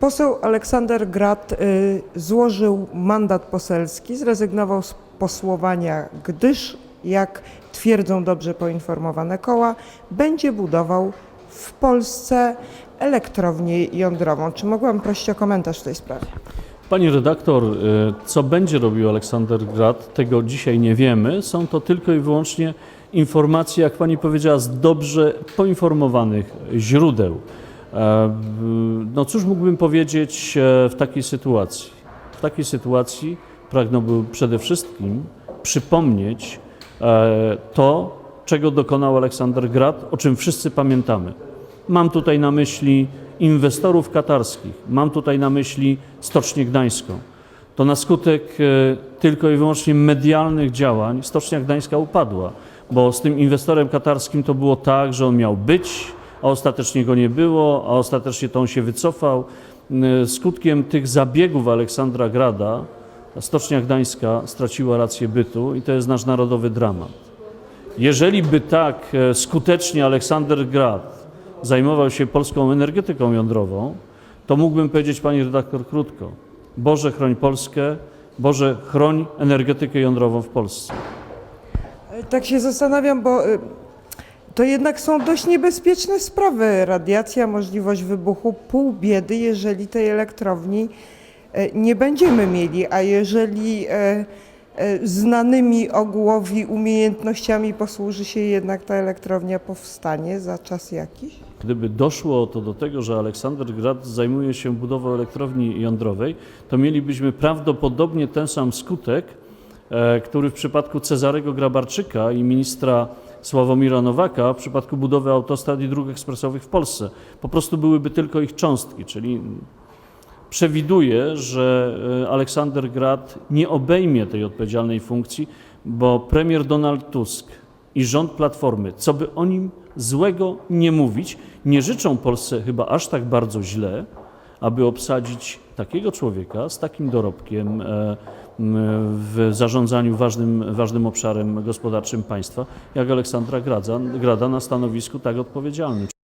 Poseł Aleksander Grat y, złożył mandat poselski, zrezygnował z posłowania, gdyż, jak twierdzą dobrze poinformowane koła, będzie budował w Polsce elektrownię jądrową. Czy mogłam prosić o komentarz w tej sprawie? Pani redaktor, y, co będzie robił Aleksander Grad, tego dzisiaj nie wiemy. Są to tylko i wyłącznie informacje, jak pani powiedziała, z dobrze poinformowanych źródeł. E, No cóż mógłbym powiedzieć e, w takiej sytuacji? W takiej sytuacji pragnąłbym przede wszystkim przypomnieć e, to, czego dokonał Aleksander Grad, o czym wszyscy pamiętamy. Mam tutaj na myśli inwestorów katarskich, mam tutaj na myśli Stocznię Gdańską. To na skutek tylko i wyłącznie medialnych działań Stocznia Gdańska upadła, bo z tym inwestorem katarskim to było tak, że on miał być, a ostatecznie go nie było, a ostatecznie to on się wycofał. E, Skutkiem tych zabiegów Aleksandra Grada Stocznia Gdańska straciła rację bytu i to jest nasz narodowy dramat. Jeżeli by tak e, skutecznie Aleksander Grad zajmował się polską energetyką jądrową, to mógłbym powiedzieć pani redaktor krótko: Boże chroń Polskę, Boże chroń energetykę jądrową w Polsce. Tak się zastanawiam, bo y, to jednak są dość niebezpieczne sprawy. Radiacja, możliwość wybuchu, pół biedy, jeżeli tej elektrowni e, nie będziemy mieli, a jeżeli e, e, znanymi ogółowi umiejętnościami posłuży się jednak ta elektrownia powstanie za czas jakiś? Gdyby doszło to do tego, że Aleksander Grad zajmuje się budową elektrowni jądrowej, to mielibyśmy prawdopodobnie ten sam skutek, który w przypadku Cezarego Grabarczyka i ministra Sławomira Nowaka w przypadku budowy autostrad i dróg ekspresowych w Polsce. Po prostu byłyby tylko ich cząstki, czyli przewiduję, że e, Aleksander Grad nie obejmie tej odpowiedzialnej funkcji, bo premier Donald Tusk i rząd Platformy, co by o nim złego nie mówić, nie życzą Polsce chyba aż tak bardzo źle, aby obsadzić takiego człowieka z takim dorobkiem e, w zarządzaniu ważnym, ważnym obszarem gospodarczym państwa, jak Aleksandra Grada, Grada na stanowisku tak odpowiedzialnym.